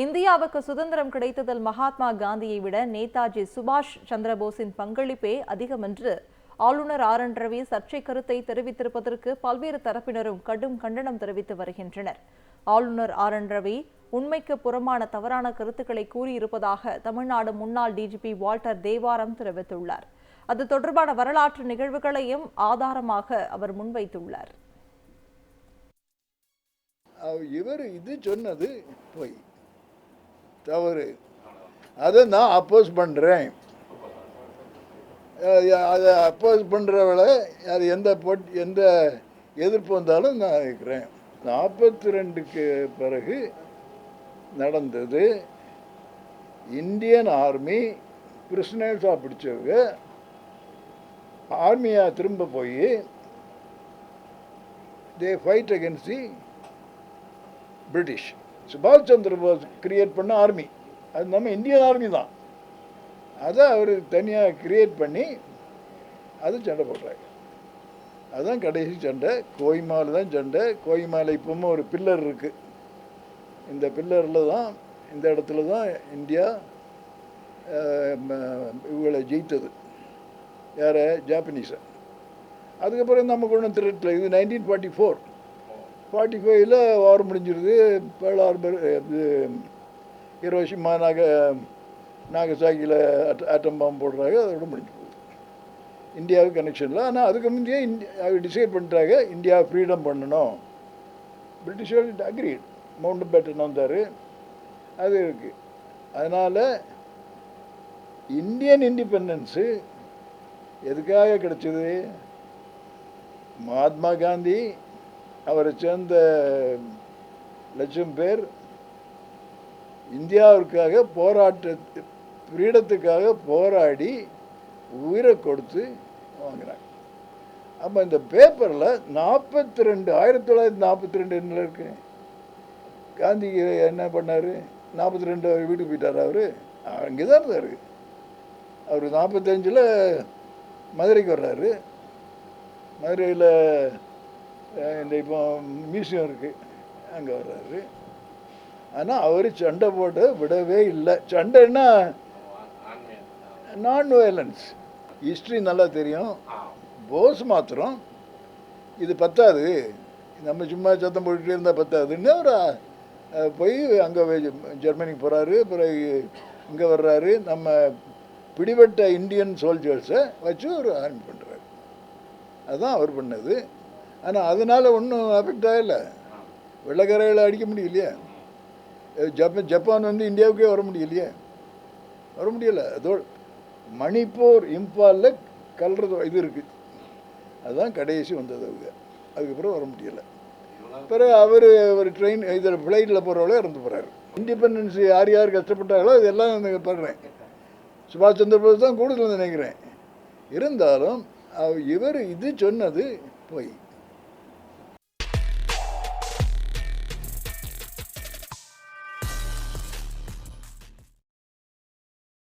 இந்தியாவுக்கு சுதந்திரம் கிடைத்ததில் மகாத்மா காந்தியை விட நேதாஜி சுபாஷ் சந்திரபோஸின் பங்களிப்பே அதிகம் என்று ஆளுநர் ஆர் என் ரவி சர்ச்சை கருத்தை தெரிவித்திருப்பதற்கு பல்வேறு தரப்பினரும் கடும் கண்டனம் தெரிவித்து வருகின்றனர். ஆளுநர் ஆர் என் ரவி உண்மைக்கு புறமான தவறான கருத்துக்களை கூறியிருப்பதாக தமிழ்நாடு முன்னாள் டிஜிபி வால்டர் தேவாரம் தெரிவித்துள்ளார். அது தொடர்பான வரலாற்று நிகழ்வுகளையும் ஆதாரமாக அவர் முன்வைத்துள்ளார். இவர் இது சொன்னது பொய் தவறு. அதை நான் அப்போஸ் பண்ணுறேன் அதை அப்போஸ் பண்ணுறவளை அது எந்த போட் எந்த எதிர்ப்பு வந்தாலும் நான் இருக்கிறேன் நாற்பத்தி ரெண்டுக்கு பிறகு நடந்தது இந்தியன் ஆர்மி பிரிஸ்னர்ஸாக பிடிச்சவங்க ஆர்மியாக திரும்ப போய் they fight against the British சுபாஷ் சந்திர போஸ் கிரியேட் பண்ண ஆர்மி அது நம்ம இந்தியன் ஆர்மி தான். அதை அவர் தனியாக கிரியேட் பண்ணி அது சண்டை போடுறாங்க அதுதான் கடைசி சண்டை. கோய்மாவில் தான் சண்டை. கோய்மாவில் இப்போவும் ஒரு பில்லர் இருக்குது இந்த பில்லரில் தான் இந்த இடத்துல தான் இந்தியா அஹ், இவங்களை ஜெயித்தது. யாரை? ஜாப்பனீஸை. அதுக்கப்புறம் நமக்கு ஒன்றும் திருட்டில் இது நைன்டீன் ஃபார்ட்டி ஃபோர் ஃபார்ட்டி ஃபைவ்ல வார் முடிஞ்சிருது பேர்ல் ஹார்பர் இது ஹிரோஷிமா நாக நாகசாகியில் ஆட்டம் பாம்பு போடுறாங்க அதோட முடிஞ்சு போகுது. இந்தியாவுக்கு கனெக்ஷனில் ஆனால் அதுக்கு முந்தையே இந்தியா டிசைட் பண்ணிட்டாங்க இந்தியா ஃப்ரீடம் பண்ணணும். பிரிட்டிஷர் அக்ரீட் மவுண்ட் பேட்டன் வந்தார். அது இருக்குது அதனால் இந்தியன் இண்டிபெண்டன்ஸு எதுக்காக கிடைச்சது? மகாத்மா காந்தி அவரை சேர்ந்த லட்சம் பேர் இந்தியாவிற்காக போராட்ட ஃப்ரீடத்துக்காக போராடி உயிரை கொடுத்து வாங்கினாங்க அப்போ இந்த பேப்பரில் நாற்பத்தி ரெண்டு ஆயிரத்தி தொள்ளாயிரத்தி நாற்பத்தி ரெண்டு என்ன இருக்கு? காந்தி என்ன பண்ணார்? நாற்பத்தி ரெண்டு அவர் வீட்டுக்கு போயிட்டார் அவர்? அங்கே தான் இருந்தார். அவர் நாற்பத்தஞ்சில் மதுரைக்கு வர்றாரு. மதுரையில் இந்த இப்போ மியூசியம் இருக்குது அங்கே வர்றாரு. ஆனால் அவர் சண்டை போட்டு விடவே இல்லை. சண்டைன்னா நான் வயலன்ஸ் ஹிஸ்ட்ரி நல்லா தெரியும். போஸ் மாத்திரம். இது பத்தாது. நம்ம சும்மா சத்தம் போட்டுட்டே இருந்தால் பத்தாதுன்னு அவர் போய் அங்கே ஜெர்மனிக்கு போகிறாரு பிறகு இங்கே வர்றாரு. நம்ம பிடிபட்ட இந்தியன் சோல்ஜர்ஸை வச்சு ஒரு ஆர்மி பண்ணுறாரு அதுதான் அவர் பண்ணது. ஆனால் அதனால் ஒன்றும் அஃபெக்ட் ஆகலை. வெள்ளக்காரைகளை அடிக்க முடியலையே. ஜப்பான் ஜப்பான் வந்து இந்தியாவுக்கே வர முடியலையே. வர முடியல. அதோ மணிப்பூர் இம்பாலில் கல்றது இது இருக்குது அதுதான் கடைசி வந்தது அவங்க. அதுக்கப்புறம் வர முடியலை. பிறகு அவர் ஒரு ட்ரெயின் இதில் ஃப்ளைட்டில் போகிறவளே இறந்து போகிறாரு இண்டிபெண்டன்ஸ் யார் யார் கஷ்டப்பட்டாங்களோ இதெல்லாம் நான் பண்ணுறேன் சுபாஷ் சந்திர போஸ் தான் கூடுதல் நினைக்கிறேன். இருந்தாலும் இவர் இது சொன்னது போய்.